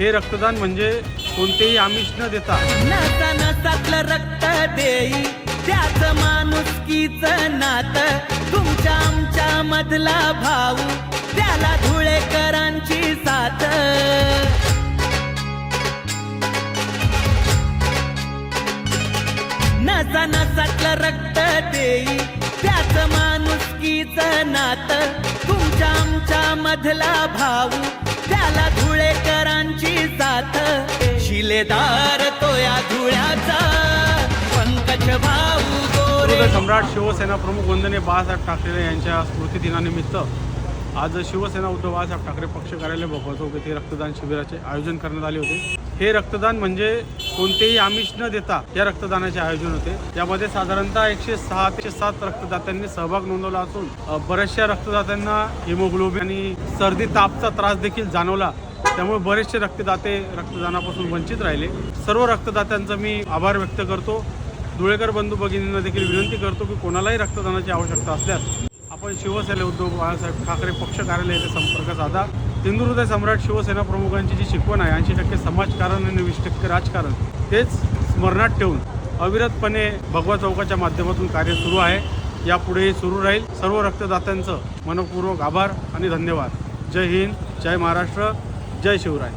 हे रक्तदान म्हणजे कोणतेही आमिष न देता. नसा नसातलं रक्त देई त्याच माणुसकीच नात तुमच्या आमच्या मधला भाऊ त्याला धुळेकरांची साथ. नसा नसातलं रक्त देई त्याच माणुसकीच नात तुमच्या आमच्या मधला भाऊ शिलेदार तो या धुळ्याचा. पंकज भाऊ गोरे. सम्राट शिवसेना प्रमुख वंदने बाळासाहेब ठाकरे यांच्या स्मृतिदिनानिमित्त आज शिवसेना उद्धव बाळासाहेब ठाकरे पक्ष कार्यालय भगवा चौक येथे रक्तदान शिबिराचे आयोजन करण्यात आले होते. हे रक्तदान म्हणजे कोणतेही आमिष न देता या रक्तदानाचे आयोजन होते. यामध्ये साधारणतः एकशे सहा ते सात रक्तदात्यांनी सहभाग नोंदवला असून बऱ्याचशा रक्तदात्यांना हिमोग्लोबिन आणि सर्दी तापचा त्रास देखील जाणवला. त्यामुळे बरेचसे रक्तदाते रक्तदानापासून वंचित राहिले. सर्व रक्तदात्यांचा मी आभार व्यक्त करतो. धुळेकर बंधू भगिनींना देखील विनंती करतो की कोणालाही रक्तदानाची आवश्यकता असल्यास आपण शिवसेना उद्धव बाळासाहेब ठाकरे पक्ष कार्यालय येथे संपर्क साधा. हिंदू सम्राट शिवसेना प्रमुखांची जी शिकवण आहे ऐंशी टक्के समाजकारण आणि वीस टक्के राजकारण तेच स्मरणात ठेवून अविरतपणे भगवा चौकाच्या माध्यमातून कार्य सुरू आहे. यापुढेही सुरू राहील. सर्व रक्तदात्यांचं मनपूर्वक आभार आणि धन्यवाद. जय हिंद जय महाराष्ट्र. जय शिवराय.